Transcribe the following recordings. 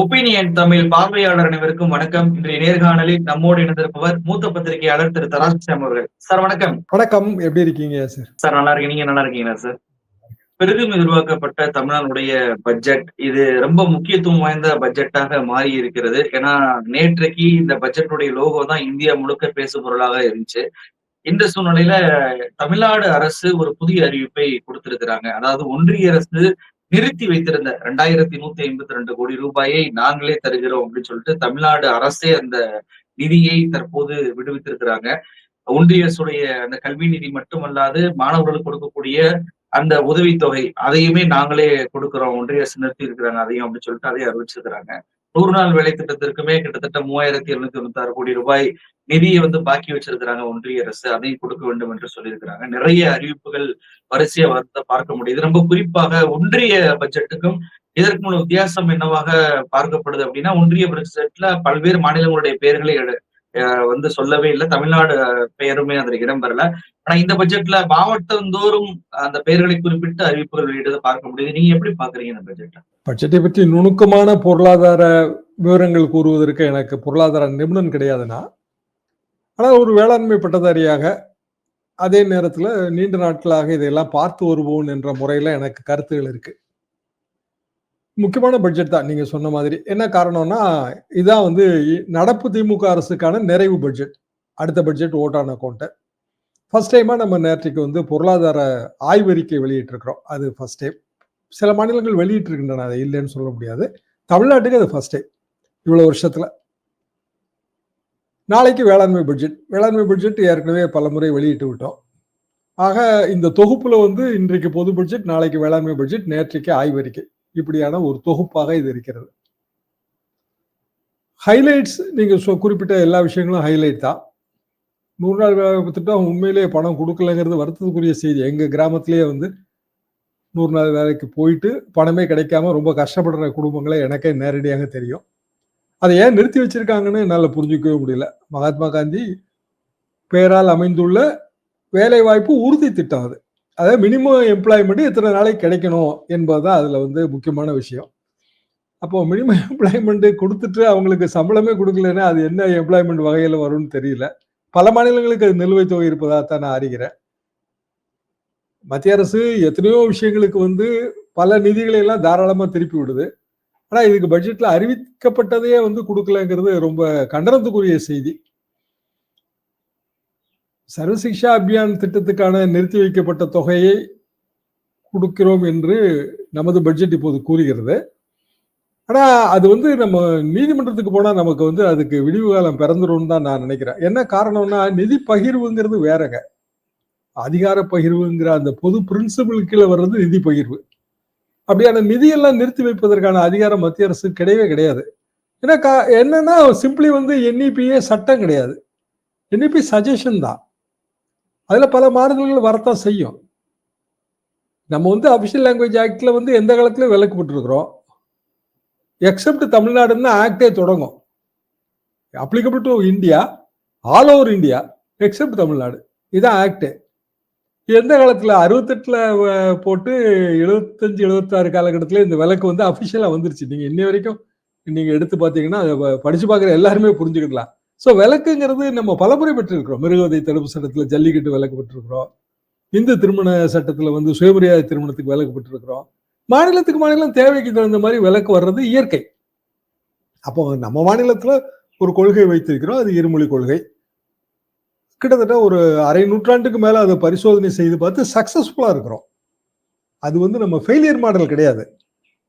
Opinion Tamil பார்வையாளர் அனைவருக்கும் வணக்கம். இன்றைய நேர்காணலில் நம்மோடு இணைந்திருப்பவர் மூத்த பத்திரிகையாளர் திரு தராசியம் அவர்கள். சார் வணக்கம். வணக்கம். எப்படி இருக்கீங்க சார்? சார் நல்லா இருக்கீங்க. நீங்க நல்லா இருக்கீங்களா சார்? பெரிதும் எதிர்பார்க்கப்பட்ட தமிழ்நாடுடைய பட்ஜெட் இது ரொம்ப முக்கியத்துவம் வாய்ந்த பட்ஜெட்டாக மாறி இருக்கிறது ஏன்னா நேற்றைக்கு இந்த பட்ஜெட்டுடைய லோகோ தான் இந்தியா முழுக்க பேசு பொருளாக இருந்துச்சு. இந்த சூழ்நிலையில தமிழ்நாடு அரசு ஒரு புதிய அறிவிப்பை கொடுத்திருக்கிறாங்க. அதாவது ஒன்றிய அரசு நிறுத்தி வைத்திருந்த ரெண்டாயிரத்தி நூத்தி ஐம்பத்தி ரெண்டு கோடி ரூபாயை நாங்களே தருகிறோம் அப்படின்னு சொல்லிட்டு தமிழ்நாடு அரசே அந்த நிதியை தற்போது விடுவித்திருக்கிறாங்க. ஒன்றிய அரசுடைய அந்த கல்வி நிதி மட்டுமல்லாது மாணவர்களுக்கு கொடுக்கக்கூடிய அந்த உதவித்தொகை அதையுமே நாங்களே கொடுக்கிறோம். ஒன்றிய அரசு நிறுத்தி இருக்கிறாங்க அதையும் அப்படின்னு சொல்லிட்டு அதையும் அறிவிச்சிருக்கிறாங்க. நூறு நாள் வேலை திட்டத்திற்குமே கிட்டத்தட்ட மூவாயிரத்தி எழுநூத்தி தொண்ணூத்தி ஆறு கோடி ரூபாய் நிதியை வந்து பாக்கி வச்சிருக்கிறாங்க ஒன்றிய அரசு. அதையும் கொடுக்க வேண்டும் என்று சொல்லியிருக்கிறாங்க. நிறைய அறிவிப்புகள் வரிசையா வந்து பார்க்க முடியுது. ரொம்ப குறிப்பாக ஒன்றிய பட்ஜெட்டுக்கும் இதற்கு முன் வித்தியாசம் என்னவாக பார்க்கப்படுது அப்படின்னா ஒன்றிய பட்ஜெட்ல பல்வேறு மாநிலங்களுடைய பெயர்களை வந்து சொல்லவே இல்லை. தமிழ்நாடு பெயருமே அதில் இடம்பெறல. ஆனா இந்த பட்ஜெட்ல மாவட்டந்தோறும் அந்த பெயர்களை குறிப்பிட்டு அறிவிப்புகள் வெளியிட்டதை பார்க்க முடியுது. நீங்க எப்படி பாக்குறீங்க இந்த பட்ஜெட்ல பட்ஜெட்டை பற்றி நுணுக்கமான பொருளாதார விவரங்கள் கூறுவதற்கு எனக்கு பொருளாதார நிபுணன் கிடையாதுன்னா ஆனால் ஒரு வேளாண்மை பட்டதாரியாக அதே நேரத்தில் நீண்ட நாட்களாக இதையெல்லாம் பார்த்து வருவோம் என்ற முறையில் எனக்கு கருத்துகள் இருக்கு. முக்கியமான பட்ஜெட் தான் நீங்க சொன்ன மாதிரி. என்ன காரணம்னா இதான் வந்து நடப்பு திமுக அரசுக்கான நிறைவு பட்ஜெட் அடுத்த பட்ஜெட் ஓட்டான அக்கௌண்ட்டை ஃபர்ஸ்ட் டைமாக நம்ம நேற்றைக்கு வந்து பொருளாதார ஆய்வறிக்கை வெளியிட்டிருக்கிறோம். அது ஃபர்ஸ்ட் டைம் சில மாநிலங்கள் வெளியிட்டிருக்கின்றன அதை இல்லைன்னு சொல்ல முடியாது. தமிழ்நாட்டுக்கு அது ஃபர்ஸ்ட் டைம் இவ்வளோ வருஷத்தில். நாளைக்கு வேளாண்மை பட்ஜெட் வேளாண்மை பட்ஜெட் ஏற்கனவே பல முறை வெளியிட்டு விட்டோம். ஆக இந்த தொகுப்பில் வந்து இன்றைக்கு பொது பட்ஜெட் நாளைக்கு வேளாண்மை பட்ஜெட் நேற்றைக்கு ஆய்வறிக்கை. இப்படியான ஒரு தொகுப்பாக இது இருக்கிறது. ஹைலைட்ஸ் நீங்க குறிப்பிட்ட எல்லா விஷயங்களும் ஹைலைட் தான். நூறு நாள் வேலை திட்டம் உண்மையிலேயே பணம் கொடுக்கலங்கிறது வருத்தத்துக்குரிய செய்தி. எங்கள் கிராமத்திலேயே வந்து நூறு நாள் வேலைக்கு போயிட்டு பணமே கிடைக்காம ரொம்ப கஷ்டப்படுற குடும்பங்களை எனக்கே நேரடியாக தெரியும். அதை ஏன் நிறுத்தி வச்சிருக்காங்கன்னு என்னால் புரிஞ்சுக்கவே முடியல. மகாத்மா காந்தி பெயரால் அமைந்துள்ள வேலை வாய்ப்பு உறுதி திட்டம் அது. அதாவது மினிமம் எம்ப்ளாய்மெண்ட் எத்தனை நாளைக்கு கிடைக்கணும் என்பது தான் அதில் வந்து முக்கியமான விஷயம். அப்போ மினிமம் எம்ப்ளாய்மெண்ட்டு கொடுத்துட்டு அவங்களுக்கு சம்பளமே கொடுக்கலன்னா அது என்ன எம்ப்ளாய்மெண்ட் வகையில் வரும்னு தெரியல. பல மாநிலங்களுக்கு அது நிலுவைத் தொகை இருப்பதாக தான் நான் அறிகிறேன். மத்திய அரசு எத்தனையோ விஷயங்களுக்கு வந்து பல நிதிகளை எல்லாம் தாராளமாக திருப்பி விடுது. ஆனால் இதுக்கு பட்ஜெட்டில் அறிவிக்கப்பட்டதையே வந்து கொடுக்கலங்கிறது ரொம்ப கண்டனத்துக்குரிய செய்தி. சர்வசிக்ஷா அபியான் திட்டத்துக்கான நிறுத்தி வைக்கப்பட்ட தொகையை கொடுக்கிறோம் என்று நமது பட்ஜெட் இப்போது கூறுகிறது. ஆனால் அது வந்து நம்ம நீதிமன்றத்துக்கு போனால் நமக்கு வந்து அதுக்கு விடிவு காலம் பிறந்துடும் தான் நான் நினைக்கிறேன். என்ன காரணம்னா நிதி பகிர்வுங்கிறது வேறங்க. அதிகார பகிர்வுங்கிற அந்த பொது பிரின்சிபிள் கீழே வர்றது நிதி பகிர்வு. அப்படியான நிதியெல்லாம் நிறுத்தி வைப்பதற்கான அதிகாரம் மத்திய அரசு கிடையவே கிடையாது. ஏன்னா கா என்னன்னா சிம்பிளி வந்து என்இபியே சட்டம் கிடையாது. என்இபி சஜஷன் தான். அதில் பல மாறுதல்கள் வரத்தான் செய்யும். நம்ம வந்து அஃபிஷியல் லாங்குவேஜ் ஆக்டில் வந்து எந்த காலத்துலையும் விலக்கப்பட்டிருக்கிறோம் எக்ஸப்ட் தமிழ்நாடுன்னு ஆக்டே தொடங்கும். Applicable to India all over India except Tamil Nadu. இதுதான் ஆக்டு எந்த காலத்தில்? அறுபத்தெட்டில் போட்டு எழுபத்தஞ்சு எழுபத்தாறு காலகட்டத்தில் இந்த விளக்கு வந்து அஃபிஷியலாக வந்துருச்சு. நீங்கள் இன்னி வரைக்கும் நீங்கள் எடுத்து பார்த்தீங்கன்னா அதை படித்து பார்க்குற எல்லாருமே புரிஞ்சுக்கிடலாம். ஸோ விளக்குங்கிறது நம்ம பலமுறை பெற்றிருக்கிறோம். மிருகவதை தடுப்பு சட்டத்தில் ஜல்லிக்கட்டு விளக்கு பெற்றிருக்கிறோம் இந்து திருமண சட்டத்தில் வந்து சுயமரியாதை திருமணத்துக்கு விளக்கு பெற்றிருக்கிறோம் மாநிலத்துக்கு மாநிலம் தேவைக்கு தகுந்த மாதிரி விளக்கு வர்றது இயற்கை. அப்போ நம்ம மாநிலத்தில் ஒரு கொள்கை வைத்திருக்கிறோம். அது இருமொழி கொள்கை. கிட்டத்தட்ட ஒரு அரை நூற்றாண்டுக்கு மேலே அதை பரிசோதனை செய்து பார்த்து சக்ஸஸ்ஃபுல்லாக இருக்கிறோம். அது வந்து நம்ம ஃபெயிலியர் மாடல் கிடையாது.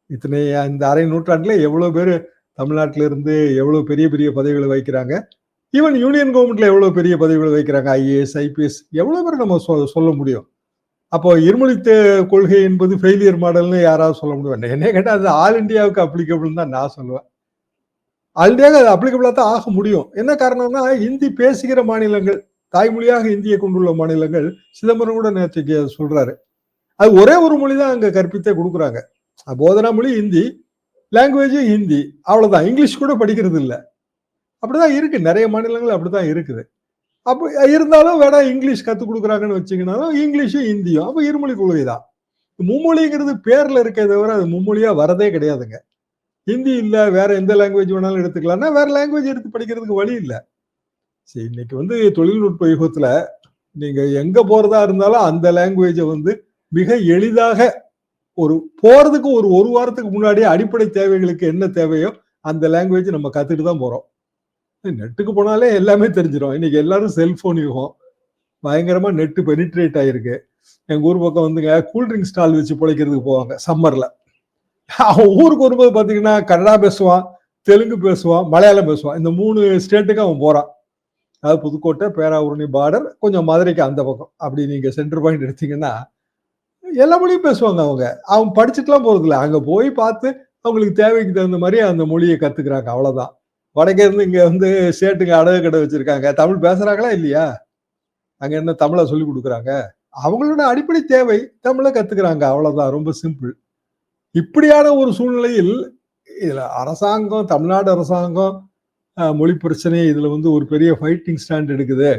இத்தனை இந்த அரை நூற்றாண்டில் எவ்வளோ பேர் தமிழ்நாட்டிலிருந்து எவ்வளோ பெரிய பெரிய பதவிகளை வைக்கிறாங்க ஈவன் யூனியன் கவர்மெண்ட்ல எவ்வளவு பெரிய பதவிகள் வைக்கிறாங்க? ஐஏஎஸ் ஐபிஎஸ் எவ்வளவு பேர் நம்ம சொல்ல முடியும்? அப்போ இருமொழி கொள்கை என்பது ஃபெயிலியர் மாடல்னு யாராவது சொல்ல முடியும்? என்ன கேட்டால் அது ஆல் இண்டியாவுக்கு அப்ளிகபிள்னு தான் நான் சொல்லுவேன். ஆல் இண்டியாவுக்கு அது அப்ளிகபிளாக தான் ஆக முடியும். என்ன காரணம்னா ஹிந்தி பேசுகிற மாநிலங்கள் தாய்மொழியாக இந்தியை கொண்டுள்ள மாநிலங்கள் சிதம்பரம் கூட நேற்று சொல்றாரு. அது ஒரே ஒரு மொழி தான் அங்கே கற்பித்தே கொடுக்குறாங்க. போதனா மொழி ஹிந்தி லாங்குவேஜும் ஹிந்தி. அவ்வளோதான் இங்கிலீஷ் கூட படிக்கிறது இல்லை அப்படிதான் இருக்கு. நிறைய மாநிலங்கள் அப்படிதான் இருக்குது. அப்போ இருந்தாலும் வேணா இங்கிலீஷ் கற்றுக் கொடுக்குறாங்கன்னு வச்சுக்கினாலும் இங்கிலீஷும் ஹிந்தியும் அப்போ இருமொழி கொள்கை தான் மும்மொழிங்கிறது பேரில் இருக்கே தவிர அது மும்மொழியாக வரதே கிடையாதுங்க. ஹிந்தி இல்லை வேற எந்த லாங்குவேஜ் வேணாலும் எடுத்துக்கலாம்னா வேற லாங்குவேஜ் எடுத்து படிக்கிறதுக்கு வழி இல்லை. சரி இன்னைக்கு வந்து தொழில்நுட்ப யுகத்தில் நீங்கள் எங்கே போகிறதா இருந்தாலும் அந்த லாங்குவேஜை வந்து மிக எளிதாக ஒரு போகிறதுக்கு ஒரு ஒரு வாரத்துக்கு முன்னாடியே அடிப்படை தேவைகளுக்கு என்ன தேவையோ அந்த லாங்குவேஜ் நம்ம கற்றுட்டு தான் போகிறோம் நெட்டுக்கு போனாலே எல்லாமே தெரிஞ்சிடும் இன்னைக்கு எல்லாரும் செல்போன் யுகம். பயங்கரமா நெட்டு பெனிட்ரேட் ஆயிருக்கு. எங்க ஊர் பக்கம் வந்துங்க கூல்ட்ரிங்க் ஸ்டால் வச்சு பிழைக்கிறதுக்கு போவாங்க சம்மர்ல அவன் ஊருக்கு வரும்போது பாத்தீங்கன்னா கன்னடா பேசுவான் தெலுங்கு பேசுவான் மலையாளம் பேசுவான். இந்த மூணு ஸ்டேட்டுக்கு அவன் போறான். அதாவது புதுக்கோட்டை பேராவூரணி பார்டர் கொஞ்சம் மதுரைக்கு அந்த பக்கம். அப்படி நீங்க சென்டர் பாயிண்ட் எடுத்தீங்கன்னா எல்லா மொழியும் பேசுவாங்க அவங்க. அவன் படிச்சுட்டுலாம் போறதில்ல. அங்க போய் பார்த்து அவங்களுக்கு தேவைக்கு தகுந்த மாதிரி அந்த மொழியை கத்துக்கிறாங்க. அவ்வளவுதான். வடக்கே இருந்து இங்க வந்து சேட்டுங்க அடகு கடை வச்சிருக்காங்க. தமிழ் பேசுறாங்களா இல்லையா? அங்க என்ன தமிழை சொல்லி கொடுக்குறாங்க? அவங்களோட அடிப்படை தேவை தமிழை கத்துக்கிறாங்க. அவ்வளவுதான். ரொம்ப சிம்பிள் இப்படியான ஒரு சூழ்நிலையில் இதுல அரசாங்கம் தமிழ்நாடு அரசாங்கம் மொழி பிரச்சனை இதுல வந்து ஒரு பெரிய ஃபைட்டிங் ஸ்டாண்ட் எடுக்குது.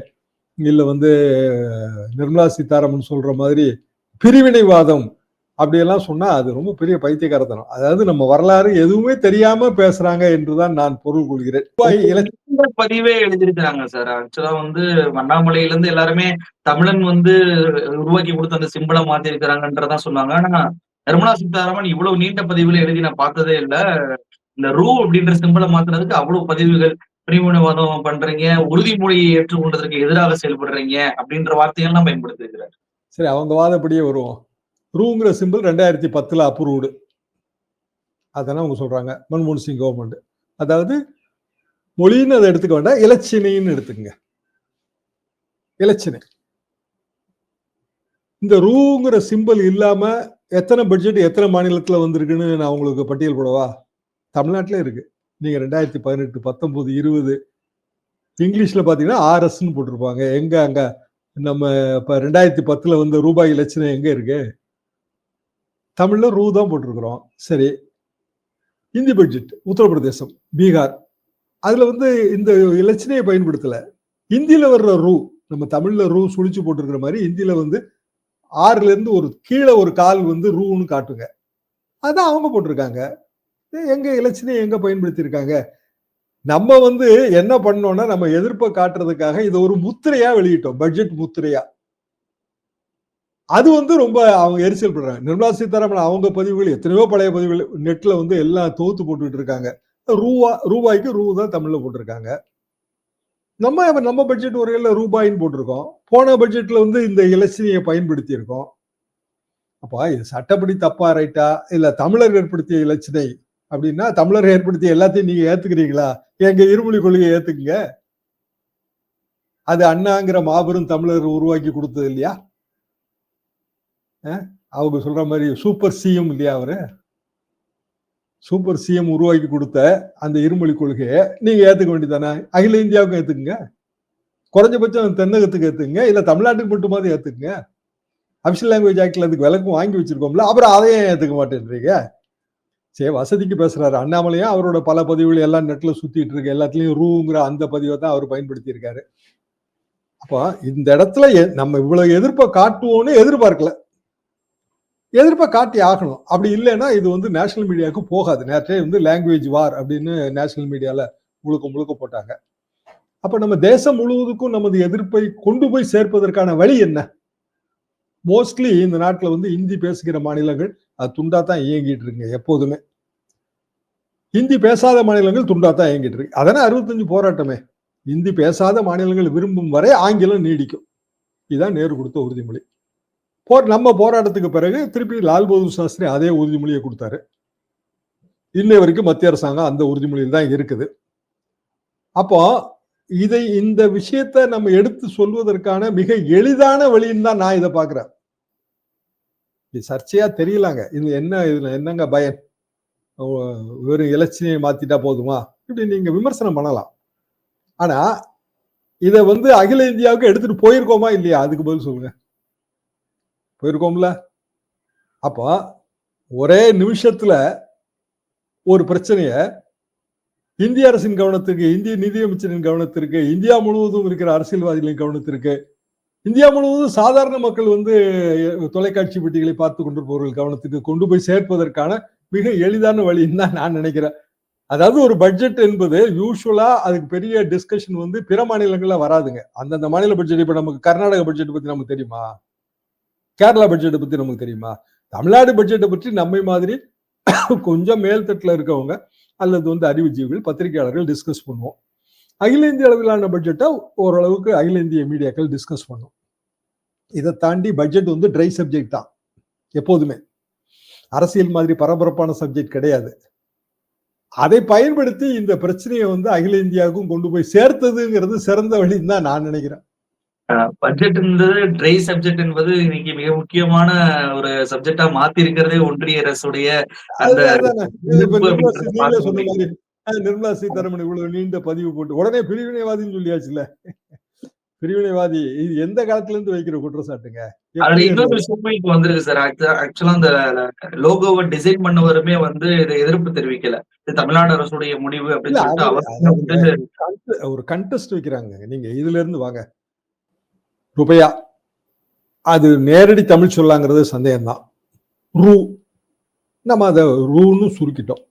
இல்லை வந்து நிர்மலா சீதாராமன் சொல்ற மாதிரி பிரிவினைவாதம் அப்படியெல்லாம் சொன்னா அது ரொம்ப பெரிய பைத்தியக்காரத்தனம். அதாவது நம்ம வரலாறு எதுவுமே தெரியாம பேசுறாங்க என்றுதான் நான் பொருள் கொள்கிறேன். பதிவே எழுதியிருக்கிறாங்க சார் ஆக்சுவலா வந்து அண்ணாமலையில இருந்து எல்லாருமே தமிழன் வந்து உருவாக்கி கொடுத்த அந்த சிம்பிளை மாத்தி இருக்கிறாங்கன்றதான் சொன்னாங்க. ஆனா நிர்மலா சீதாராமன் இவ்வளவு நீண்ட பதிவுல எழுதி நான் பார்த்ததே இல்ல. இந்த ரூ அப்படின்ற சிம்பிளை மாத்துறதுக்கு அவ்வளவு பதிவுகள் பிரிவினைவாதம் பண்றீங்க உறுதிமொழியை ஏற்றுக்கொண்டதற்கு எதிராக செயல்படுறீங்க அப்படின்ற வார்த்தைகள்லாம் பயன்படுத்தி இருக்கிறார் சரி அவங்க வாதப்படியே வருவோம். ரூங்கிற சிம்பிள் ரெண்டாயிரத்தி பத்தில் அப்ரூவ்டு அதெல்லாம் அவங்க சொல்கிறாங்க மன்மோகன் சிங் கவர்மெண்ட் அதாவது மொழின்னு அதை எடுத்துக்க வேண்டாம் இலச்சினைன்னு எடுத்துக்கங்க. இலச்சினை. இந்த ரூங்கிற சிம்பிள் இல்லாமல் எத்தனை பட்ஜெட் எத்தனை மாநிலத்தில் வந்திருக்குன்னு நான் உங்களுக்கு பட்டியல் போடவா? தமிழ்நாட்டிலே இருக்கு. நீங்கள் ரெண்டாயிரத்தி பதினெட்டு பத்தொம்போது இருபது இங்கிலீஷில் பார்த்தீங்கன்னா ஆர்எஸ்ன்னு போட்டிருப்பாங்க. எங்கே அங்கே நம்ம இப்போ ரெண்டாயிரத்தி பத்தில் வந்த ரூபாய் இலச்சினை எங்கே இருக்குது தமிழில் ரூ தான் போட்டிருக்கிறோம். சரி. இந்தி பட்ஜெட் உத்தரப்பிரதேசம் பீகார். அதில் வந்து இந்த இலச்சினையை பயன்படுத்தலை. இந்தியில் வர்ற ரூ நம்ம தமிழில் ரூ சுழிச்சு போட்டிருக்கிற மாதிரி இந்தியில் வந்து ஆறுலேருந்து ஒரு கீழே ஒரு கால் வந்து ரூன்னு காட்டுங்க. அதான் அவங்க போட்டிருக்காங்க. எங்கே இலச்சினையை எங்கே பயன்படுத்தியிருக்காங்க? நம்ம வந்து என்ன பண்ணோம்னா நம்ம எதிர்ப்பை காட்டுறதுக்காக இதை ஒரு முத்திரையாக வெளியிட்டோம். பட்ஜெட் முத்திரையா. அது வந்து ரொம்ப அவங்க எரிச்சல் படுறாங்க. நிர்மலா சீதாராமன் அவங்க பதிவுகள் எத்தனையோ பழைய பதிவுகள் நெட்ல வந்து எல்லாம் தோத்து போட்டுட்டு இருக்காங்க. ரூபா ரூபாய்க்கு ரூ தான் தமிழ்ல போட்டிருக்காங்க. நம்ம நம்ம பட்ஜெட் வரையில ரூபாயின்னு போட்டிருக்கோம். போன பட்ஜெட்ல வந்து இந்த இலச்சினையை பயன்படுத்தி இருக்கோம் இது சட்டப்படி தப்பா ரைட்டா? இல்ல தமிழர் ஏற்படுத்திய இலச்சினை அப்படின்னா தமிழர் ஏற்படுத்திய எல்லாத்தையும் நீங்க ஏத்துக்கிறீங்களா? எங்க இருமொழி கொள்கையை ஏத்துக்குங்க. அது அண்ணாங்கிற மாபெரும் தமிழர் உருவாக்கி கொடுத்தது இல்லையா? அவங்க சொல்ற மாதிரி சூப்பர் சிஎம் இல்லையா அவரு? சூப்பர் சிஎம் உருவாக்கி கொடுத்த அந்த இருமொழி கொள்கையை நீங்க ஏத்துக்க வேண்டியதானே அகில இந்தியாவுக்கும் ஏத்துக்குங்க. குறைஞ்சபட்சம் தென்னகத்துக்கு ஏத்துக்குங்க. இல்ல தமிழ்நாட்டுக்கு மட்டுமாவது ஏத்துக்குங்க. அபிஷியல் லாங்குவேஜ் ஆக்டில் அதுக்கு விளக்கம் வாங்கி வச்சிருக்கோம்ல அப்புறம் அதையே ஏத்துக்க மாட்டேன்றீங்க? சரி வசதிக்கு பேசுறாரு. அண்ணாமலையும் அவரோட பல பதிவுகள் எல்லாம் நெட்ல சுத்திட்டு இருக்கு. எல்லாத்துலயும் ரூங்கிற அந்த பதிவை தான் அவர் பயன்படுத்தி இருக்காரு அப்போ இந்த இடத்துல எ- நம்ம இவ்வளவு எதிர்ப்பை காட்டுவோன்னு எதிர்பார்க்கல. எதிர்ப்பை காட்டி ஆகணும். அப்படி இல்லைன்னா இது வந்து நேஷனல் மீடியாவுக்கு போகாது. நேற்றே வந்து லாங்குவேஜ் வார் அப்படின்னு நேஷனல் மீடியால முழுக்க முழுக்க போட்டாங்க. அப்ப நம்ம தேசம் முழுவதுக்கும் நமது எதிர்ப்பை கொண்டு போய் சேர்ப்பதற்கான வழி என்ன? மோஸ்ட்லி இந்த நாட்டுல வந்து இந்தி பேசுகிற மாநிலங்கள் அது துண்டா தான் இயங்கிட்டு இருக்குங்க எப்போதுமே. இந்தி பேசாத மாநிலங்கள் துண்டா தான் இயங்கிட்டு இருக்கு. அதானே அறுபத்தஞ்சு போராட்டமே. இந்தி பேசாத மாநிலங்கள் விரும்பும் வரை ஆங்கிலம் நீடிக்கும். இதுதான் நேரு கொடுத்த உறுதிமொழி. போர் நம்ம போராட்டத்துக்கு பிறகு திருப்பி லால் பகதூர் சாஸ்திரி அதே உறுதிமொழியை கொடுத்தாரு. இன்னை வரைக்கும் மத்திய அரசாங்கம் அந்த உறுதிமொழியில் தான் இருக்குது. அப்போ இதை இந்த விஷயத்தை நம்ம எடுத்து சொல்வதற்கான மிக எளிதான வழின்னு தான் நான் இதை பார்க்குறேன். இது சர்ச்சையா தெரியலாங்க. இது என்ன இதுல என்னங்க பயன்? வெறும் இலச்சினையை மாத்திட்டா போதுமா? இப்படி நீங்க விமர்சனம் பண்ணலாம். ஆனா இதை வந்து அகில இந்தியாவுக்கு எடுத்துட்டு போயிருக்கோமா இல்லையா? அதுக்கு பதில் சொல்லுங்க. போயிருக்கோம்ல? அப்போ ஒரே நிமிஷத்துல ஒரு பிரச்சனைய இந்திய அரசின் கவனத்திற்கு இந்திய நிதியமைச்சரின் கவனத்திற்கு இந்தியா முழுவதும் இருக்கிற அரசியல்வாதிகளின் கவனத்திற்கு இந்தியா முழுவதும் சாதாரண மக்கள் வந்து தொலைக்காட்சி பெட்டிகளை பார்த்து கொண்டிருப்பவர்கள் கவனத்துக்கு கொண்டு போய் சேர்ப்பதற்கான மிக எளிதான வழின்னு தான் நான் நினைக்கிறேன். அதாவது ஒரு பட்ஜெட் என்பது யூஸ்வலா அதுக்கு பெரிய டிஸ்கஷன் வந்து பிற மாநிலங்கள்ல வராதுங்க. அந்தந்த மாநில பட்ஜெட் இப்ப நமக்கு கர்நாடக பட்ஜெட் பத்தி நமக்கு தெரியுமா? கேரளா பட்ஜெட்டை பத்தி நமக்கு தெரியுமா? தமிழ்நாடு பட்ஜெட்டை பற்றி நம்மை மாதிரி கொஞ்சம் மேல்தட்டுல இருக்கவங்க அல்லது வந்து அறிவுஜீவிகள் பத்திரிகையாளர்கள் டிஸ்கஸ் பண்ணுவோம். அகில இந்திய அளவிலான பட்ஜெட்டை ஓரளவுக்கு அகில இந்திய மீடியாக்கள் டிஸ்கஸ் பண்ணும். இதை தாண்டி பட்ஜெட் வந்து ட்ரை சப்ஜெக்ட் தான் எப்போதுமே. அரசியல் மாதிரி பரபரப்பான சப்ஜெக்ட் கிடையாது. அதை பயன்படுத்தி இந்த பிரச்சனையை வந்து அகில இந்தியாவுக்கும் கொண்டு போய் சேர்த்ததுங்கிறது சிறந்த வழின்னு தான் நான் நினைக்கிறேன். பட்ஜெட் என்பது ட்ரை சப்ஜெக்ட் என்பது இன்னைக்கு மிக முக்கியமான ஒரு சப்ஜெக்டா மாத்தி இருக்கிறதே ஒன்றிய அரசுடைய அந்த நிர்மலா சீதாராமன் இவ்வளவு நீண்ட பதிவு போட்டு உடனே பிரிவினைவாதின்னு சொல்லியாச்சுல்ல. பிரிவினைவாதி இது எந்த காலத்துல இருந்து வைக்கிற குற்றச்சாட்டுங்க? இன்னொரு விஷயமும் இப்ப வந்திருக்கு சார். ஆக்சுவலா அந்த லோகோவை டிசைன் பண்ணவருமே வந்து இதை எதிர்ப்பு தெரிவிக்கல. இது தமிழ்நாடு அரசுடைய முடிவு அப்படின்னு சொல்லிட்டு ஒரு கண்டெஸ்ட் வைக்கிறாங்க. நீங்க இதுல இருந்து வாங்க. ருபையா. அது நேரடி தமிழ் சொல்லாங்கிறது சந்தேகம்தான். ரூ. நம்ம அதை ரூன்னு சுருக்கிட்டோம்.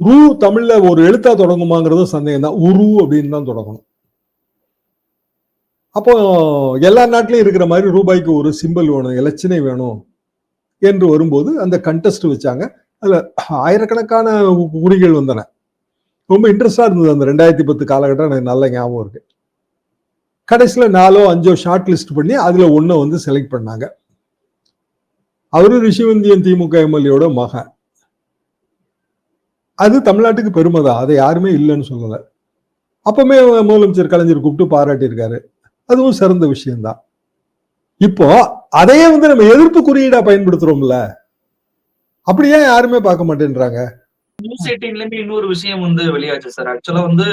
ரூ தமிழில் ஒரு எழுத்தா தொடங்குமாங்கிறது சந்தேகம் தான் உரு அப்படின்னு தான் தொடங்கணும். அப்போ எல்லா நாட்டிலையும் இருக்கிற மாதிரி ரூபாய்க்கு ஒரு சிம்பிள் வேணும் இலச்சினை வேணும் என்று வரும்போது அந்த கண்டெஸ்ட் வச்சாங்க. அதில் ஆயிரக்கணக்கான குறிகள் வந்தன. ரொம்ப இன்ட்ரெஸ்டாக இருந்தது அந்த ரெண்டாயிரத்தி பத்து காலகட்டம். எனக்கு நல்ல ஞாபகம் இருக்குது கடைசியில நாலோ அஞ்சோ ஷார்ட் லிஸ்ட் பண்ணி அதுல ஒன்றை வந்து செலக்ட் பண்ணாங்க. அவரு ரிஷிவந்தியன் திமுக எம்எல்ஏயோட மகன். அது தமிழ்நாட்டுக்கு பெருமை தான். அதை யாருமே இல்லைன்னு சொல்லல. அப்பவுமே முதலமைச்சர் கலைஞர் கூப்பிட்டு பாராட்டியிருக்காரு. அதுவும் சிறந்த விஷயம்தான். இப்போ அதையே வந்து நம்ம எதிர்ப்பு குறியீடா பயன்படுத்துறோம்ல. அப்படியே யாருமே பார்க்க மாட்டேன்றாங்க? நியூஸ் எயிட்டீன்லயுமே இன்னொரு விஷயம் வந்து வெளியாச்சு சார் ஆக்சுவலா வந்து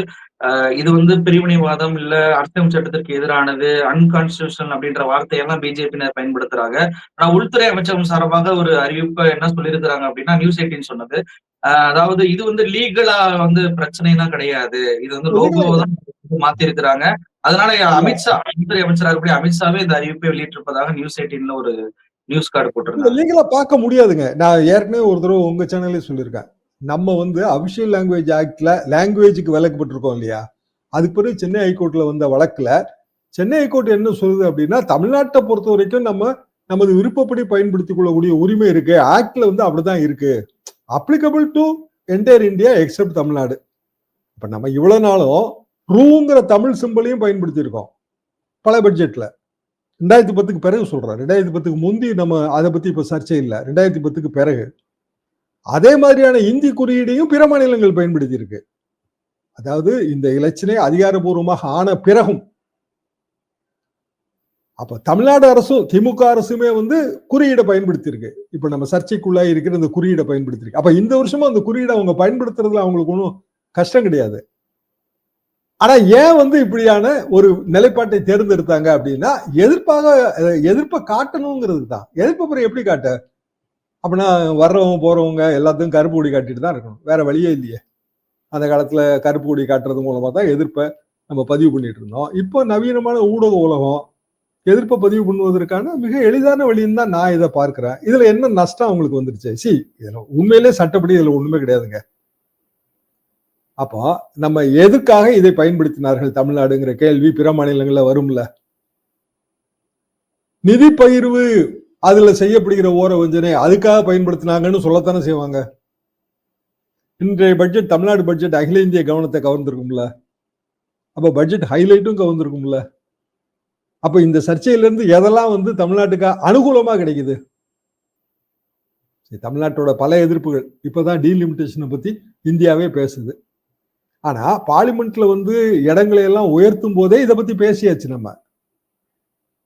இது வந்து பிரிவினைவாதம் இல்ல அரசியல் சட்டத்திற்கு எதிரானது அன்கான்ஸ்டியூஷனல் அப்படின்ற வார்த்தையெல்லாம் பிஜேபியினர் பயன்படுத்துறாங்க. ஆனா உள்துறை அமைச்சகம் சார்பாக ஒரு அறிவிப்பை என்ன சொல்லியிருக்கிறாங்க அப்படின்னா நியூஸ் எயிட்டீன் சொன்னது. அதாவது இது வந்து லீகலா வந்து பிரச்சனைலாம் கிடையாது. இது வந்து லோகோ தான் மாத்தி இருக்கிறாங்க அதனால அமித்ஷா உள்துறை அமைச்சராக இருக்கக்கூடிய அமித்ஷாவே இந்த அறிவிப்பை வெளியிட்டிருப்பதாக நியூஸ் எயிட்டீன்ல ஒரு நியூஸ் கார்டு போட்டிருந்தாங்க. லீகலா பார்க்க முடியாதுங்க. நான் ஏற்கனவே ஒரு தடவை உங்க சேனல்லே சொல்லியிருக்கேன். நம்ம வந்து அபிஷியல் லாங்குவேஜ் ஆக்டில் லாங்குவேஜுக்கு விலக்கப்பட்டிருக்கோம் இல்லையா? அதுக்கு பிறகு சென்னை ஹைகோர்ட்டில் வந்த வழக்கில் சென்னை ஹைகோர்ட் என்ன சொல்லுது அப்படின்னா தமிழ்நாட்டை பொறுத்த வரைக்கும் நம்ம நமது விருப்பப்படி பயன்படுத்திக் கொள்ளக்கூடிய உரிமை இருக்கு. ஆக்ட்ல வந்து அப்படிதான் இருக்கு. Applicable to entire India except Tamil Nadu. இப்ப நம்ம இவ்வளவு நாளும் ரூங்கிற தமிழ் சிம்பிளையும் பயன்படுத்தியிருக்கோம். பல பட்ஜெட்ல ரெண்டாயிரத்தி பத்துக்கு பிறகு சொல்றேன் ரெண்டாயிரத்தி பத்துக்கு முந்தி நம்ம அதை பத்தி இப்ப சர்ச்சை இல்லை. ரெண்டாயிரத்தி பத்துக்கு பிறகு. அதே மாதிரியான இந்தி குறியீடையும் பிற மாநிலங்கள் பயன்படுத்தியிருக்கு. அதாவது இந்த இலச்சினை அதிகாரபூர்வமாக ஆன பிறகும் அப்ப தமிழ்நாடு அரசும் திமுக அரசுமே வந்து குறியீடை பயன்படுத்தியிருக்கு. இப்ப நம்ம சர்ச்சைக்குள்ளாய் இருக்கிற இந்த குறியீடை பயன்படுத்தி இருக்கு அப்ப இந்த வருஷமும் அந்த குறியீடை அவங்க பயன்படுத்துறதுல அவங்களுக்கு ஒன்றும் கஷ்டம் கிடையாது. ஆனா ஏன் வந்து இப்படியான ஒரு நிலைப்பாட்டை தேர்ந்தெடுத்தாங்க அப்படின்னா எதிர்ப்பாக எதிர்ப்பை காட்டணுங்கிறது தான். எதிர்ப்பு எப்படி காட்ட? அப்படின்னா வர்றவங்க போறவங்க எல்லாத்தையும் கருப்பு கொடி காட்டிட்டு தான் இருக்கணும். வேற வழியே இல்லையே. அந்த காலத்துல கருப்பு கொடி காட்டுறது மூலமா தான் எதிர்ப்பை நம்ம பதிவு பண்ணிட்டு இருந்தோம். இப்போ நவீனமான ஊடக உலகம் எதிர்ப்பை பதிவு பண்ணுவதற்கான மிக எளிதான வழின்னு தான் நான் இதை பார்க்கிறேன். இதுல என்ன நஷ்டம் அவங்களுக்கு வந்துருச்சு? சி இதுல உண்மையிலே சட்டப்படி இதுல ஒண்ணுமே கிடையாதுங்க. அப்போ நம்ம எதுக்காக இதை பயன்படுத்தினார்கள் தமிழ்நாடுங்கிற கேள்வி பிற மாநிலங்கள்ல வரும்ல. நிதி பகிர்வு அதுல செய்யப்படுகிற ஓர வஞ்சனை அதுக்காக பயன்படுத்தினாங்கன்னு சொல்லத்தானே செய்வாங்க. இன்றைய பட்ஜெட் தமிழ்நாடு பட்ஜெட் அகில இந்திய கவனத்தை கவர்ந்திருக்கும்ல. அப்ப பட்ஜெட் ஹைலைட்டும் கவர்ந்திருக்கும்ல. அப்ப இந்த சர்ச்சையிலேருந்து எதெல்லாம் வந்து தமிழ்நாட்டுக்கு அனுகூலமா கிடைக்குது? சரி, தமிழ்நாட்டோட பல எதிர்ப்புகள். இப்போதான் டீலிமிட்டேஷனை பத்தி இந்தியாவே பேசுது. ஆனா பார்லிமெண்ட்ல வந்து இடங்களை எல்லாம் உயர்த்தும் போதே இதை பத்தி பேசியாச்சு நம்ம.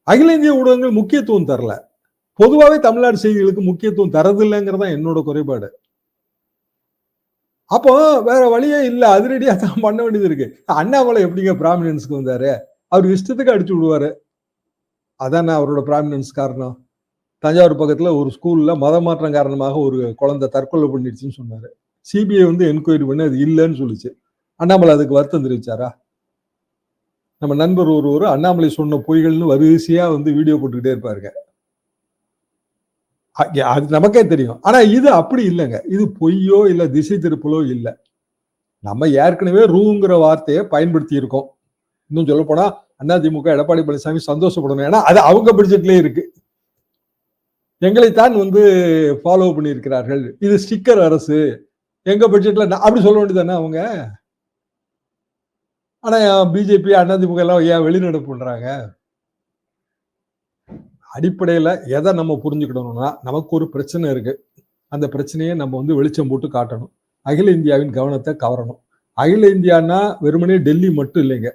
அகில இந்திய ஊடகங்கள் முக்கியத்துவம் தரல. பொதுவாகவே தமிழ்நாடு செய்திகளுக்கு முக்கியத்துவம் தரதில்லைங்கிறது தான் என்னோட குறைபாடு. அப்போ வேற வழியே இல்லை அதிரடியாக தான் பண்ண வேண்டியது இருக்கு. அண்ணாமலை எப்படிங்க பிராமினன்ஸ்க்கு வந்தாரு? அவர் இஷ்டத்துக்கு அடிச்சு விடுவாரு. அதானே அவரோட பிராமினன்ஸ் காரணம்? தஞ்சாவூர் பக்கத்தில் ஒரு ஸ்கூலில் மத மாற்றம் காரணமாக ஒரு குழந்தை தற்கொலை பண்ணிடுச்சுன்னு சொன்னார். சிபிஐ வந்து என்கொயரி பண்ணி அது இல்லைன்னு சொல்லிச்சு. அண்ணாமலை அதுக்கு வருத்தம் தெரிவிச்சாரா? நம்ம நண்பர் ஒருவர் அண்ணாமலை சொன்ன பொய்கள்னு வரிசையாக வந்து வீடியோ போட்டுக்கிட்டே இருப்பாருங்க. அது நமக்கே தெரியும். ஆனா இது அப்படி இல்லைங்க. இது பொய்யோ இல்ல திசை திருப்பலோ இல்லை. நம்ம ஏற்கனவே ரூங்கிற வார்த்தையை பயன்படுத்தி இருக்கோம் இன்னும் சொல்ல போனா அதிமுக எடப்பாடி பழனிசாமி சந்தோஷப்படணும். ஏன்னா அது அவங்க பட்ஜெட்லயே இருக்கு. எங்களைத்தான் வந்து ஃபாலோ பண்ணியிருக்கிறார்கள். இது ஸ்டிக்கர் அரசு. எங்க பட்ஜெட்ல அப்படி சொல்ல வேண்டியதானே அவங்க? ஆனா பிஜேபி அதிமுக எல்லாம் ஏன் வெளிநடப்பு பண்றாங்க? அடிப்படையில் எதை நம்ம புரிஞ்சுக்கிடணும்னா நமக்கு ஒரு பிரச்சனை இருக்கு. அந்த பிரச்சனையை நம்ம வந்து வெளிச்சம் போட்டு காட்டணும். அகில இந்தியாவின் கவனத்தை கவரணும். அகில இந்தியான்னா வெறுமனே டெல்லி மட்டும் இல்லைங்க.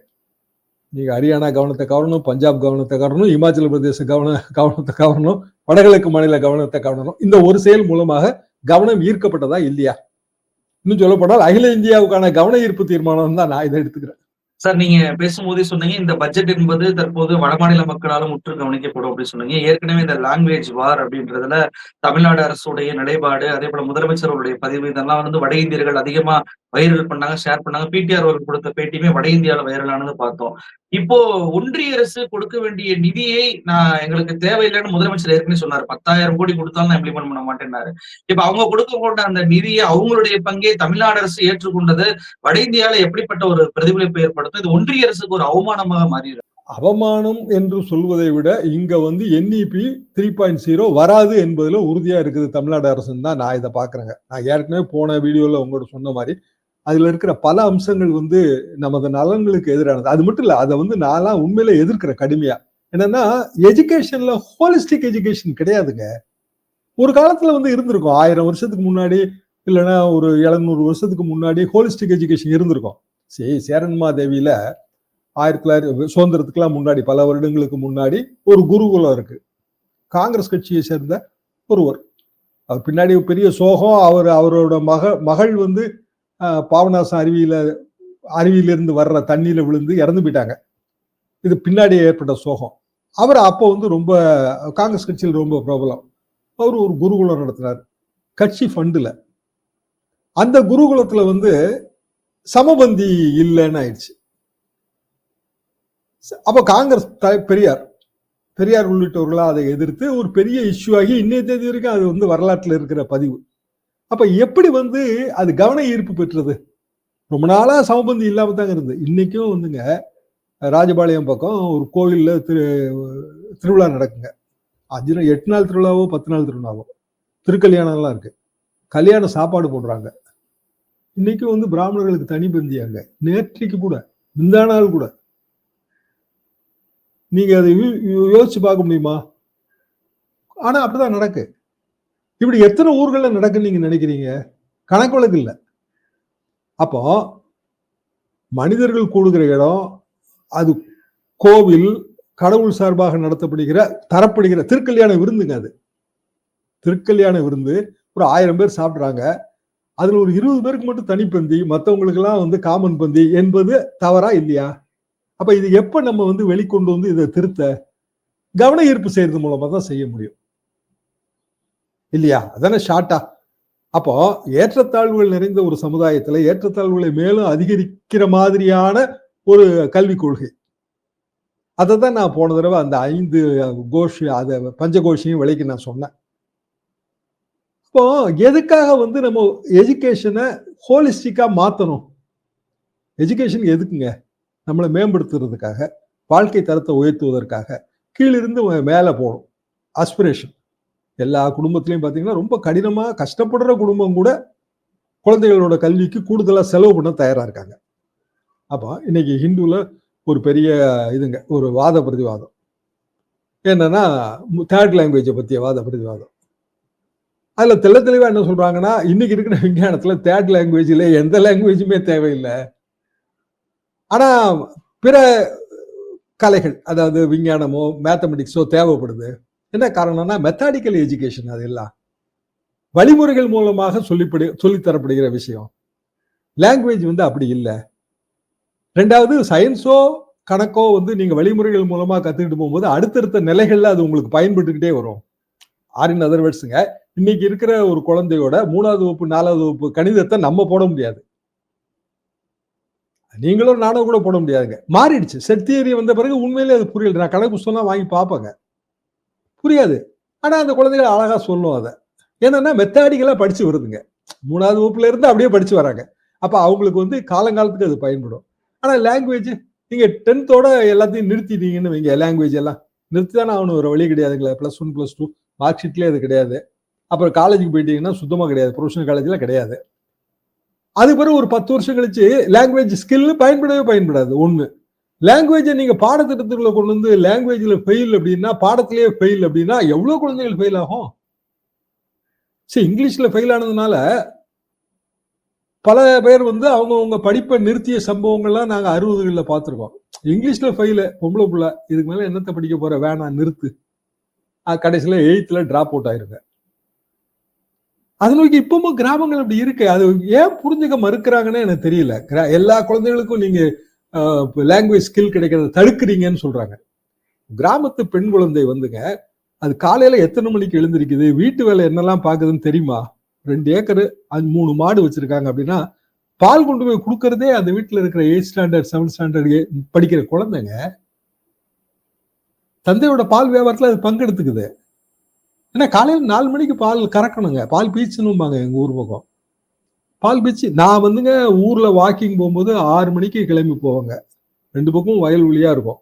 நீங்கள் ஹரியானா கவனத்தை கவரணும் பஞ்சாப் கவனத்தை கவரணும் இமாச்சல பிரதேச கவன கவனத்தை கவரணும் வடகிழக்கு மாநில கவனத்தை கவரணும். இந்த ஒரு செயல் மூலமாக கவனம் ஈர்க்கப்பட்டதா இல்லையா? இன்னும் சொல்லப்போனால் அகில இந்தியாவுக்கான கவன ஈர்ப்பு தீர்மானம் தான் நான் இதை எடுத்துக்கிறேன். சார் நீங்க பேசும்போதே சொன்னீங்க இந்த பட்ஜெட் என்பது தற்போது வடமாநில மக்களாலும் முற்று கவனிக்கப்படும் அப்படின்னு சொன்னீங்க. ஏற்கனவே இந்த லாங்குவேஜ் வார் அப்படின்றதுல தமிழ்நாடு அரசுடைய நிலைப்பாடு அதே போல முதலமைச்சர்களுடைய பதிவு இதெல்லாம் வந்து வட இந்தியர்கள் அதிகமா வைரல் பண்ணாங்க ஷேர் பண்ணாங்க. பிடிஆர் அவர்கள் கொடுத்த பேட்டியுமே வட இந்தியாவில் வைரலானது பார்த்தோம். இப்போ ஒன்றிய அரசு கொடுக்க வேண்டிய நிதியை நான் எங்களுக்கு தேவையில்லைன்னு முதலமைச்சர் ஏற்கனவே சொன்னார். பத்தாயிரம் கோடி கொடுத்தாலும் நான் இம்ப்ளிமெண்ட் பண்ண மாட்டேன்னாரு. இப்ப அவங்க கொடுக்க கொண்ட அந்த நிதியை அவங்களுடைய பங்கே தமிழ்நாடு அரசு ஏற்றுக்கொண்டது வட இந்தியாவில எப்படிப்பட்ட ஒரு பிரதிபலிப்பு ஏற்படுத்தும்? இது ஒன்றிய அரசுக்கு ஒரு அவமானமாக மாறிடும் அவமானம் என்று சொல்வதை விட இங்க வந்து என்இபி த்ரீ பாயிண்ட் ஜீரோ வராது என்பதுல உறுதியா இருக்குது தமிழ்நாடு அரசுன்னு தான் நான் இதை பாக்குறேங்க. நான் ஏற்கனவே போன வீடியோல உங்களோட சொன்ன மாதிரி அதுல இருக்கிற பல அம்சங்கள் வந்து நமது நலன்களுக்கு எதிரானது. அது மட்டும் இல்ல அதை வந்து நான்லாம் உண்மையில எதிர்க்கிற கடுமையா. என்னன்னா எஜுகேஷன்ல ஹோலிஸ்டிக் எஜுகேஷன் கிடையாதுங்க. ஒரு காலத்துல வந்து இருந்திருக்கும். ஆயிரம் வருஷத்துக்கு முன்னாடி இல்லைன்னா ஒரு எழுநூறு வருஷத்துக்கு முன்னாடி ஹோலிஸ்டிக் எஜுகேஷன் இருந்திருக்கும். சரி சேரன்மாதேவியில் ஆயிரத்தி தொள்ளாயிரத்தி சுதந்திரத்துக்குலாம் முன்னாடி பல வருடங்களுக்கு முன்னாடி ஒரு குருகுலம் இருக்கு. காங்கிரஸ் கட்சியை சேர்ந்த ஒருவர். அவர் பின்னாடி ஒரு பெரிய சோகம். அவர் அவரோட மக மகள் வந்து ஆஹ், பாபநாசம் அருவியில அருவியிலிருந்து வர்ற தண்ணியில விழுந்து இறந்து போயிட்டாங்க. இது பின்னாடி ஏற்பட்ட சோகம். அவர் அப்போ வந்து ரொம்ப காங்கிரஸ் கட்சியில் ரொம்ப பிரபலம். அவர் ஒரு குருகுலம் நடத்தினார். கட்சி ஃபண்டில் அந்த குருகுலத்தில் வந்து சமபந்தி இல்லைன்னு ஆயிடுச்சு. அப்போ காங்கிரஸ் த- பெரியார் பெரியார் உள்ளிட்டவர்களா அதை எதிர்த்து ஒரு பெரிய இஷ்யூ ஆகி இன்னைய தேதி வரைக்கும் அது வந்து வரலாற்றுல இருக்கிற பதிவு. அப்ப எப்படி வந்து அது கவன ஈர்ப்பு பெற்றது? ரொம்ப நாளா சமபந்தி இல்லாம தாங்க இருந்தது. இன்னைக்கும் வந்துங்க ராஜபாளையம் பக்கம் ஒரு கோவில்ல திரு திருவிழா நடக்குங்க. அஞ்சு நாள் எட்டு நாள் திருவிழாவோ பத்து நாள் திருவிழாவோ. திருக்கல்யாணம்லாம் இருக்கு. கல்யாணம் சாப்பாடு போடுறாங்க. இன்னைக்கும் வந்து பிராமணர்களுக்கு தனி பந்தியாங்க நேற்றைக்கு கூட முந்தா நாள் கூட. நீங்க அதை யோசிச்சு பார்க்க முடியுமா? ஆனா அப்படிதான் நடக்கு. இப்படி எத்தனை ஊர்கள்ல நடக்குன்னு நீங்க நினைக்கிறீங்க? கணக்கு வழக்கு இல்லை. அப்போ மனிதர்கள் கூடுகிற இடம் அது கோவில் கடவுள் சார்பாக நடத்தப்படுகிற தரப்படுகிற திருக்கல்யாண விருந்துங்க அது. திருக்கல்யாண விருந்து ஒரு ஆயிரம் பேர் சாப்பிட்றாங்க. அதுல ஒரு இருபது பேருக்கு மட்டும் தனிப்பந்தி மற்றவங்களுக்கெல்லாம் வந்து காமன் பந்தி என்பது தவறா இல்லையா? அப்ப இது எப்ப நம்ம வந்து வெளிக்கொண்டு வந்து இதை திருத்த கவன ஈர்ப்பு செய்யறது மூலமா தான் செய்ய முடியும். இல்லையா? அதானே ஷார்ட்டா அப்போ ஏற்றத்தாழ்வுகள் நிறைந்த ஒரு சமுதாயத்துல ஏற்றத்தாழ்வுகளை மேலும் அதிகரிக்கிற மாதிரியான ஒரு கல்விக் கொள்கை. அதை தான் நான் போன தடவை அந்த ஐந்து கோஷ் அதை பஞ்சகோஷியும் விலைக்கு நான் சொன்னேன். இப்போ எதுக்காக வந்து நம்ம எஜுகேஷனை ஹோலிஸ்டிக்காக மாற்றணும் எஜுகேஷன் எதுக்குங்க? நம்மளை மேம்படுத்துறதுக்காக வாழ்க்கை தரத்தை உயர்த்துவதற்காக கீழிருந்து மேலே போகணும். அஸ்பிரேஷன் எல்லா குடும்பத்துலேயும் பார்த்தீங்கன்னா ரொம்ப கடினமாக கஷ்டப்படுற குடும்பம் கூட குழந்தைகளோட கல்விக்கு கூடுதலாக செலவு பண்ண தயாராக இருக்காங்க. அப்போ இன்னைக்கு ஹிந்துவில் ஒரு பெரிய இதுங்க ஒரு வாத பிரதிவாதம். என்னன்னா தேர்ட் லாங்குவேஜை பற்றிய வாத பிரதிவாதம். அதில் தெள்ள தெளிவாக என்ன சொல்கிறாங்கன்னா இன்னைக்கு இருக்கிற விஞ்ஞானத்தில் தேர்ட் லாங்குவேஜில் எந்த லாங்குவேஜுமே தேவையில்லை. ஆனால் பிற கலைகள் அதாவது விஞ்ஞானமோ மேத்தமெட்டிக்ஸோ தேவைப்படுது. என்ன காரணம்னா மெத்தாடிக்கல் எஜுகேஷன் அது எல்லாம். வழிமுறைகள் மூலமாக சொல்லிப்படு சொல்லித்தரப்படுகிற விஷயம். லாங்குவேஜ் வந்து அப்படி இல்லை. ரெண்டாவது சயின்ஸோ கணக்கோ வந்து நீங்கள் வழிமுறைகள் மூலமாக கற்றுக்கிட்டு போகும்போது அடுத்தடுத்த நிலைகளில் அது உங்களுக்கு பயன்பட்டுக்கிட்டே வரும். ஆர் இன் அதர்வேர்ட்ஸுங்க இன்னைக்கு இருக்கிற ஒரு குழந்தையோட மூணாவது வகுப்பு நாலாவது வகுப்பு கணிதத்தை நம்ம போட முடியாது. நீங்களும் நானும் கூட போட முடியாதுங்க. மாறிடுச்சு. செட் தியரி வந்த பிறகு உண்மையிலே அது புரியல. நான் கணக்கு புத்தகம் வாங்கி பார்ப்பேங்க. புரியாது. ஆனால் அந்த குழந்தைகள் அழகா சொல்லும் அதை. என்னன்னா மெத்தாடிக்கலா படிச்சு வருதுங்க. மூணாவது வகுப்புல இருந்து அப்படியே படிச்சு வராங்க. அப்ப அவங்களுக்கு வந்து காலங்காலத்துக்கு அது பயன்படும். ஆனால் லாங்குவேஜ் நீங்க டென்த்தோட எல்லாத்தையும் நிறுத்திட்டீங்கன்னு வைங்க. லாங்குவேஜ் எல்லாம் நிறுத்தி தானே ஆகணும். ஒரு வழி கிடையாதுங்களா. Plus one plus two mark ஷீட்லேயே அது கிடையாது. அப்புறம் காலேஜுக்கு போயிட்டீங்கன்னா சுத்தமாக கிடையாது. ப்ரொஃபஷனல் காலேஜில் கிடையாது. அது பிறகு ஒரு பத்து வருஷம் கழிச்சு லாங்குவேஜ் ஸ்கில் பயன்படவே பயன்படாது. ஒன்று லாங்குவேஜை நீங்கள் பாடத்திட்டத்துக்குள்ள கொண்டு வந்து லாங்குவேஜில் ஃபெயில் அப்படின்னா பாடத்திலேயே ஃபெயில் அப்படின்னா எவ்வளோ குழந்தைகள் ஃபெயில் ஆகும்? சரி இங்கிலீஷில் ஃபெயில் ஆனதுனால பல பேர் வந்து அவங்கவுங்க படிப்பை நிறுத்திய சம்பவங்கள்லாம் நாங்கள் அறுபதுகளில் பார்த்துருக்கோம். இங்கிலீஷில் ஃபெயிலு பொம்பளை பிள்ளை இதுக்கு மேலே என்னத்தை படிக்க போகிற வேணாம் நிறுத்து. கடைசியில் எயித்தில் ட்ராப் அவுட் ஆயிருங்க. அது நோக்கி இப்பவும் கிராமங்கள் அப்படி இருக்கு. அது ஏன் புரிஞ்சுக்க மறுக்கிறாங்கன்னு எனக்கு தெரியல. எல்லா குழந்தைகளுக்கும் நீங்க லாங்குவேஜ் ஸ்கில் கிடைக்கிறத தடுக்கிறீங்கன்னு சொல்றாங்க. கிராமத்து பெண் குழந்தை வந்துங்க அது காலையில எத்தனை மணிக்கு எழுந்திருக்குது வீட்டு வேலை என்னெல்லாம் பாக்குதுன்னு தெரியுமா? ரெண்டு ஏக்கர் அது மூணு மாடு வச்சிருக்காங்க அப்படின்னா பால் கொண்டு போய் கொடுக்கறதே அந்த வீட்டில் இருக்கிற எயிட் ஸ்டாண்டர்ட் செவன்த் ஸ்டாண்டர்ட் படிக்கிற குழந்தைங்க தந்தையோட பால் வியாபாரத்தில் அது பங்கெடுத்துக்குது. ஏன்னா காலையில் நாலு மணிக்கு பால் கறக்கணுங்க. பால் பீச்சுன்னும்பாங்க எங்கள் ஊர் பக்கம். பால் பீச்சு நான் வந்துங்க ஊரில் வாக்கிங் போகும்போது ஆறு மணிக்கு கிளம்பி போவாங்க. ரெண்டு பக்கம் வயல்வெளியாக இருக்கும்.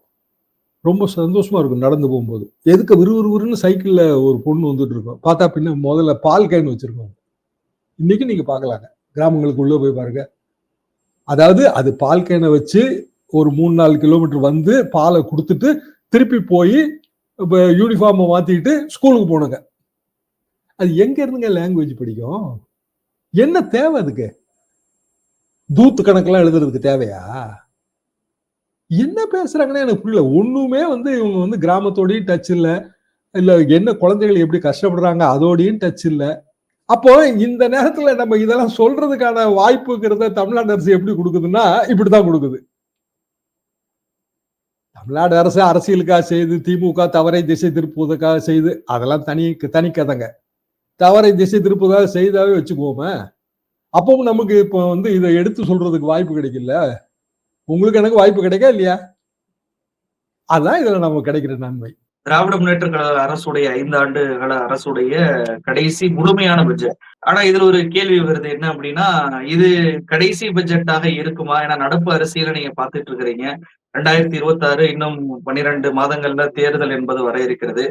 ரொம்ப சந்தோஷமாக இருக்கும் நடந்து போகும்போது. எதுக்கு விறுவிறுன்னு சைக்கிளில் ஒரு பொண்ணு வந்துட்டு இருக்கும். பார்த்தா பின்ன முதல்ல பால் கேன் வச்சுருக்கோம் இன்றைக்கி நீங்கள் பார்க்கலாங்க. கிராமங்களுக்கு உள்ளே போய் பாருங்க. அதாவது அது பால் கேனை வச்சு ஒரு மூணு நாலு கிலோமீட்டர் வந்து பாலை கொடுத்துட்டு திருப்பி போய் இப்போ யூனிஃபார்மை மாற்றிக்கிட்டு ஸ்கூலுக்கு போனுங்க அது எங்கே இருந்துங்க லாங்குவேஜ் படிக்கும்? என்ன தேவை அதுக்கு? தூத்து கணக்கெல்லாம் எழுதுறதுக்கு தேவையா? என்ன பேசுறாங்கன்னு எனக்கு புரியல. ஒண்ணுமே வந்து இவங்க வந்து கிராமத்தோடையும் டச் இல்லை. இல்லை என்ன குழந்தைகள் எப்படி கஷ்டப்படுறாங்க அதோடையும் டச் இல்லை. அப்போ இந்த நேரத்துல நம்ம இதெல்லாம் சொல்றதுக்கான வாய்ப்புங்கிறத தமிழ்நாடு அரசு எப்படி கொடுக்குதுன்னா இப்படிதான் கொடுக்குது. தமிழ்நாடு அரசு அரசியலுக்காக செய்து திமுக தவறை திசை திருப்புவதற்காக செய்து அதெல்லாம் தனி தனி கதைங்க. தவறை திசை திருப்புவதாக செய்தாவே வச்சுக்குவோமே. அப்பவும் நமக்கு இப்போ வந்து இதை எடுத்து சொல்றதுக்கு வாய்ப்பு கிடைக்கல. உங்களுக்கு எனக்கு வாய்ப்பு கிடைக்கா இல்லையா? அதான் இதில் நமக்கு கிடைக்கிற நன்மை. திராவிட முன்னேற்ற கழக அரசுடைய ஐந்து ஆண்டு கால அரசுடைய கடைசி முழுமையான பட்ஜெட் ஆனா இதுல ஒரு கேள்வி வருது என்ன அப்படின்னா இது கடைசி பட்ஜெட்டாக இருக்குமா? ஏன்னா நடப்பு அரசியல நீங்க பாத்துட்டு இருக்கிறீங்க. ரெண்டாயிரத்தி இருபத்தி ஆறு இன்னும் பன்னிரெண்டு மாதங்கள்ல தேர்தல் என்பது வர இருக்கிறது.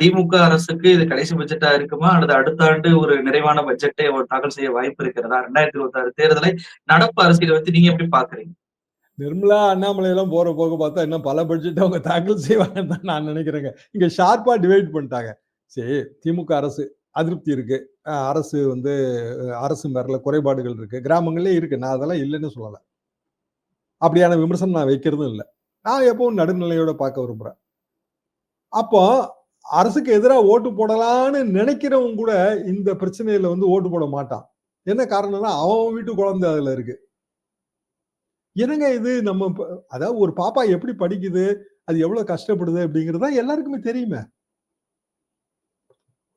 திமுக அரசுக்கு இது கடைசி பட்ஜெட்டா இருக்குமா? அல்லது அடுத்த ஆண்டு ஒரு நிறைவான பட்ஜெட்டை தாக்கல் செய்ய வாய்ப்பு இருக்கிறதா? ரெண்டாயிரத்தி இருபத்தி ஆறு தேர்தலை நடப்பு அரசியலை வச்சு நீங்க எப்படி பாக்குறீங்க நிர்மலா அண்ணாமலை எல்லாம் போற போக பார்த்தா இன்னும் பல பட்ஜெட் அவங்க தாக்கல் செய்வாங்கன்னு தான் நான் நினைக்கிறேங்க. இங்க ஷார்ப்பா டிவைட் பண்ணிட்டாங்க. சரி திமுக அரசு அதிருப்தி இருக்கு. அரசு வந்து அரசு மேல குறைபாடுகள் இருக்கு. கிராமங்களே இருக்கு. நான் அதெல்லாம் இல்லைன்னு சொல்லலை. அப்படியான விமர்சனம் நான் வைக்கிறதும் இல்லை. நான் எப்பவும் நடுநிலையோட பார்க்க விரும்புறேன். அப்போ அரசுக்கு எதிராக ஓட்டு போடலான்னு நினைக்கிறவங்க கூட இந்த பிரச்சனையில வந்து ஓட்டு போட மாட்டான். என்ன காரணம்னா அவன் வீட்டு குழந்தை அதுல இருக்கு. என்னங்க இது? நம்ம ப- அதாவது ஒரு பாப்பா எப்படி படிக்குது? அது எவ்வளவு கஷ்டப்படுது அப்படிங்கிறது தான் எல்லாருக்குமே தெரியுமே.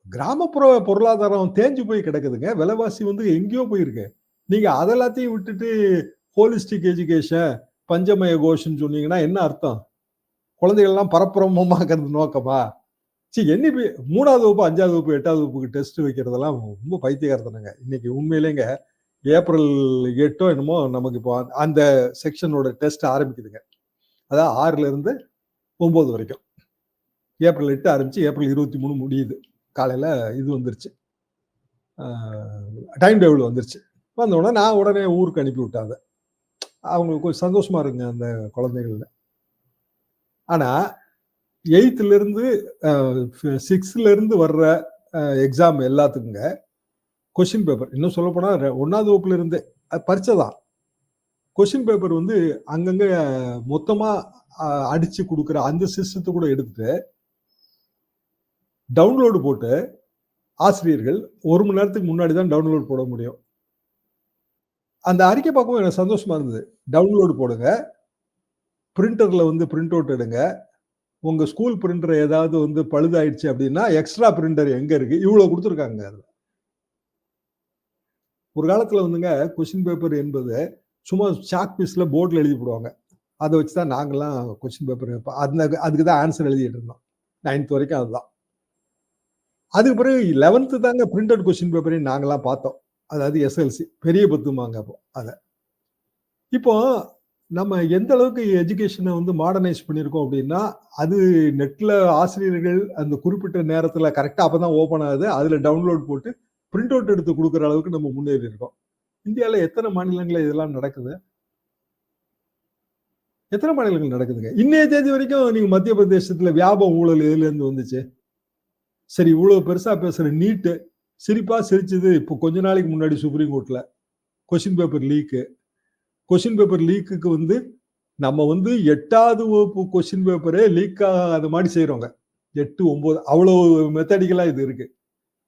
கிராமப்புற பொருளாதாரம் தேஞ்சு போய் கிடக்குதுங்க. விலைவாசி வந்து எங்கேயோ போயிருக்கு. நீங்க அதெல்லாத்தையும் விட்டுட்டு ஹோலிஸ்டிக் எஜுகேஷன் பஞ்சமய கோஷன் சொன்னீங்கன்னா என்ன அர்த்தம்? குழந்தைகள் எல்லாம் பரப்புறமாக்குறது நோக்கமா? சரி என்ன மூணாவது வகுப்பு அஞ்சாவது வகுப்பு எட்டாவது வகுப்புக்கு டெஸ்ட் வைக்கிறதெல்லாம் ரொம்ப பைத்தியகாரத்தனங்க இன்னைக்கு உண்மையிலேங்க ஏப்ரல் எட்டோ என்னமோ நமக்கு இப்போ அந்த- அந்த செக்ஷனோட டெஸ்ட் ஆரம்பிக்குதுங்க. அதாவது ஆறுலேருந்து ஒம்பது வரைக்கும். ஏப்ரல் எட்டு ஆரம்பித்து ஏப்ரல் இருபத்தி மூணு முடியுது. காலையில் இது வந்துருச்சு. டைம் டேபிள் வந்துருச்சு. வந்தோடனே நான் உடனே ஊருக்கு அனுப்பி விட்டாங்க அவங்களுக்கு கொஞ்சம் சந்தோஷமாக இருக்குங்க அந்த குழந்தைகள்ல ஆனால் எயித்துலேருந்து சிக்ஸ்லேருந்து வர்ற எக்ஸாம் எல்லாத்துக்குங்க கொஷின் பேப்பர் இன்னும் சொல்ல போனால் ஒன்றாவது வகுப்புல இருந்து அது கொஷின் தான் பேப்பர் வந்து அங்கங்க மொத்தமாக அடித்து அடிச்சு கொடுக்குற அந்த சிஸ்டத்தை கூட எடுத்துட்டு டவுன்லோடு போட்டு ஆசிரியர்கள் ஒரு மணி நேரத்துக்கு முன்னாடி தான் டவுன்லோட் போட முடியும். அந்த அறிக்கை பார்க்கவும் எனக்கு சந்தோஷமா இருந்தது. டவுன்லோடு போடுங்க. பிரிண்டர்ல வந்து பிரிண்ட் அவுட் எடுங்க. உங்க ஸ்கூல் பிரிண்டர் ஏதாவது வந்து பழுதாயிடுச்சு அப்படின்னா எக்ஸ்ட்ரா பிரிண்டர் எங்க இருக்கு? இவ்வளவு கொடுத்துருக்காங்க அதுல. ஒரு காலத்தில் வந்துங்க கொஷின் பேப்பர் என்பது சும்மா சாக் பீஸில் போர்டில் எழுதி போடுவாங்க. அதை வச்சு தான் நாங்களாம் கொஷின் பேப்பர் அந்த அதுக்கு தான் ஆன்சர் எழுதிட்டு இருந்தோம். நைன்த் வரைக்கும் அதுதான். அதுக்கு பிறகு லெவன்த்து தாங்க பிரிண்டட் கொஸ்டின் பேப்பரையும் நாங்கெல்லாம் பார்த்தோம். அதாவது எஸ்எல்சி பெரிய பத்துமாங்க அப்போ அதை. இப்போ நம்ம எந்த அளவுக்கு எஜுகேஷனை வந்து மாடர்னைஸ் பண்ணியிருக்கோம் அப்படின்னா அது நெட்டில் ஆசிரியர்கள் அந்த குறிப்பிட்ட நேரத்தில் கரெக்டாக அப்போ தான் ஓப்பன் ஆகுது. அதில் டவுன்லோட் போட்டு பிரிண்ட் அவுட் எடுத்து கொடுக்குற அளவுக்கு நம்ம முன்னேறி இருக்கோம். இந்தியாவில் எத்தனை மாநிலங்களில் இதெல்லாம் நடக்குது? எத்தனை மாநிலங்கள் நடக்குதுங்க? இன்னைய தேதி வரைக்கும் நீங்கள் மத்திய பிரதேசத்தில் வியாபம் ஊழல் எதுலேருந்து வந்துச்சு? சரி இவ்வளோ பெருசாக பேசுகிற நீட்டு சிரிப்பாக சிரிச்சது இப்போ கொஞ்ச நாளைக்கு முன்னாடி சுப்ரீம் கோர்ட்டில் question paper leak question paper லீக்குக்கு வந்து நம்ம வந்து எட்டாவது வகுப்பு கொஸ்டின் பேப்பரே லீக் ஆகாத மாதிரி செய்கிறோங்க எட்டு ஒம்பது அவ்வளோ மெத்தடிக்கலாக இது இருக்குது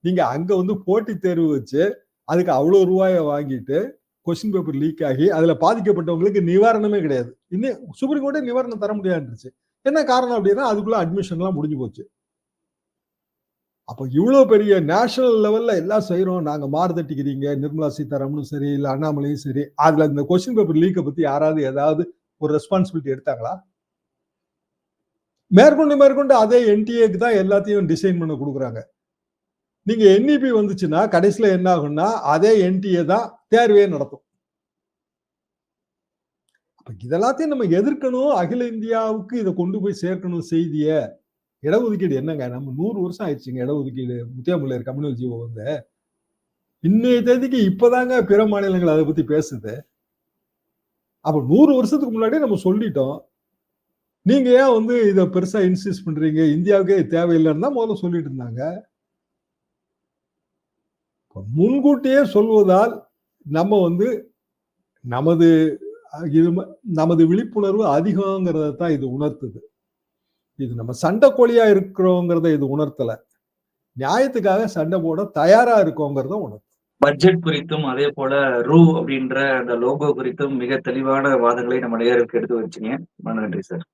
நீங்க அங்க வந்து போட்டி தேர்வு வச்சு அதுக்கு அவ்வளோ ரூபாயை வாங்கிட்டு கொஸ்டின் பேப்பர் லீக் ஆகி அதுல பாதிக்கப்பட்டவங்களுக்கு நிவாரணமே கிடையாது. இன்னும் சுப்ரீம் கோர்ட்டே நிவாரணம் தர முடியாதுருச்சு என்ன காரணம் அப்படின்னா அதுக்குள்ள அட்மிஷன்லாம் முடிஞ்சு போச்சு. அப்போ இவ்வளோ பெரிய நேஷனல் லெவலில் எல்லாம் செய்கிறோம் நாங்கள் மாறு மாறுதட்டிக்கிறீங்க நிர்மலா சீதாராமனும் சரி இல்லை அண்ணாமலையும் சரி அதில் இந்த கொஸ்டின் பேப்பர் லீக்கை பற்றி யாராவது ஏதாவது ஒரு ரெஸ்பான்சிபிலிட்டி எடுத்தாங்களா? மேற்கொண்டு மேற்கொண்டு அதே என்டிஏக்கு தான் எல்லாத்தையும் டிசைன் பண்ண கொடுக்குறாங்க. நீங்க என்இபி வந்துச்சுன்னா கடைசியில என்ன ஆகும்னா அதே என்டிஏ தான் தேர்வே நடத்தும். இதெல்லாத்தையும் நம்ம எதிர்க்கணும். அகில இந்தியாவுக்கு இதை கொண்டு போய் சேர்க்கணும் செய்திய. இடஒதுக்கீடு என்னங்க? நம்ம நூறு வருஷம் ஆயிடுச்சுங்க இடஒதுக்கீடு. முத்தியாமுல்லையர் கம்யூனல் ஜீவோ வந்து. இன்னைய தேதிக்கு இப்பதாங்க பிற மாநிலங்கள் அதை பத்தி பேசுது. அப்ப நூறு வருஷத்துக்கு முன்னாடி நம்ம சொல்லிட்டோம். நீங்க ஏன் வந்து இதை பெருசா இன்சிஸ்ட் பண்றீங்க? இந்தியாவுக்கே தேவையில்லைன்னு தான் முதல்ல சொல்லிட்டு இருந்தாங்க. முன்கூட்டியே சொல்வதால் நம்ம வந்து நமது இது நமது விழிப்புணர்வு அதிகங்கிறத தான் இது உணர்த்துது. இது நம்ம சண்டை கோழியா இருக்கிறோங்கிறத இது உணர்த்தல. நியாயத்துக்காக சண்டை போட தயாரா இருக்கோங்கிறத உணர்த்து பட்ஜெட் குறித்தும் அதே போல ரூ அப்படின்ற அந்த லோகோ குறித்தும் மிக தெளிவான வாதங்களை நம்ம நேருக்கு எடுத்து வச்சுங்க. நன்றி சார்.